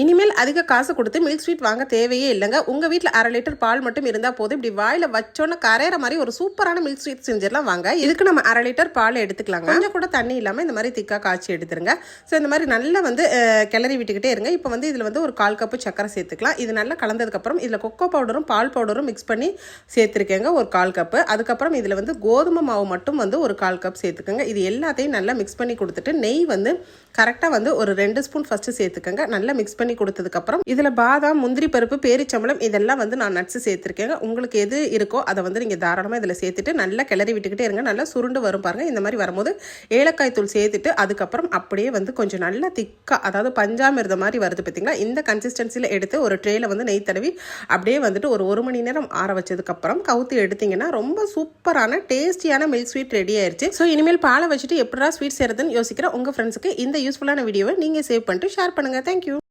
இனிமேல் அதிக காசு கொடுத்து மில்க் ஸ்வீட் வாங்க தேவையே இல்லைங்க. உங்கள் வீட்டில் அரை லிட்டர் பால் மட்டும் இருந்தால் போதும். இப்படி வாயில் வச்சோன்னே கரையிற மாதிரி ஒரு சூப்பரான மில்க் ஸ்வீட் செஞ்சிடலாம். வாங்க இதுக்கு நம்ம அரை லிட்டர் பால் எடுத்துக்கலாங்க. கொஞ்சம் கூட தண்ணி இல்லாமல் இந்த மாதிரி திக்காக காய்ச்சி எடுத்துருங்க. ஸோ இந்த மாதிரி நல்லா வந்து கிளறி விட்டுக்கிட்டே இருங்க. இப்போ வந்து இதில் வந்து ஒரு கால் கப்பு சக்கரை சேர்த்துக்கலாம். இது நல்லா கலந்ததுக்கப்புறம் இதில் கொக்கோ பவுடரும் பால் பவுடரும் மிக்ஸ் பண்ணி சேர்த்துருக்கேங்க. ஒரு கால் கப்பு அதுக்கப்புறம் இதில் வந்து கோதுமை மாவு மட்டும் வந்து ஒரு கால் கப் சேர்த்துக்கோங்க. இது எல்லாத்தையும் நல்லா மிக்ஸ் பண்ணி கொடுத்துட்டு நெய் வந்து கரெக்டாக வந்து ஒரு ரெண்டு ஸ்பூன் ஃபஸ்ட்டு சேர்த்துக்கோங்க. நல்லா மிக்ஸ் பண்ணி கொடுத்ததுக்கப்புறம் இதில் பாதாம் முந்திரி பருப்பு பேரிச்சம்பளம் இதெல்லாம் வந்து நான் நட்ஸ் சேர்த்துருக்கேங்க. உங்களுக்கு எது இருக்கோ அதை வந்து நீங்கள் தாராளமாக இதில் சேர்த்துட்டு நல்லா கிளறி விட்டுக்கிட்டே இருங்க. நல்லா சுருண்டு வரும் பாருங்க. இந்த மாதிரி வரும்போது ஏலக்காய் தூள் சேர்த்துட்டு அதுக்கப்புறம் அப்படியே வந்து கொஞ்சம் நல்லா திக்காக அதாவது பஞ்சாமிர்தம் மாதிரி வருது பார்த்தீங்களா இந்த கன்சிஸ்டன்சியில் எடுத்து ஒரு ட்ரேயில் வந்து நெய் தடவி அப்படியே வந்துட்டு ஒரு ஒரு மணி நேரம் ஆற வச்சதுக்கப்புறம் கவுத்து எடுத்தீங்கன்னா ரொம்ப சூப்பரான டேஸ்டியான மில்க் ஸ்வீட் ரெடி ஆயிடுச்சு ஸோ இனிமேல் பாலை வச்சுட்டு எப்படா ஸ்வீட் செய்யறதுன்னு யோசிக்கிற உங்கள் ஃப்ரெண்ட்ஸுக்கு இந்த யூஸ்ஃபுல்லான வீடியோவை நீங்கள் சேவ் பண்ணிட்டு ஷேர் பண்ணுங்கள் தேங்க்யூ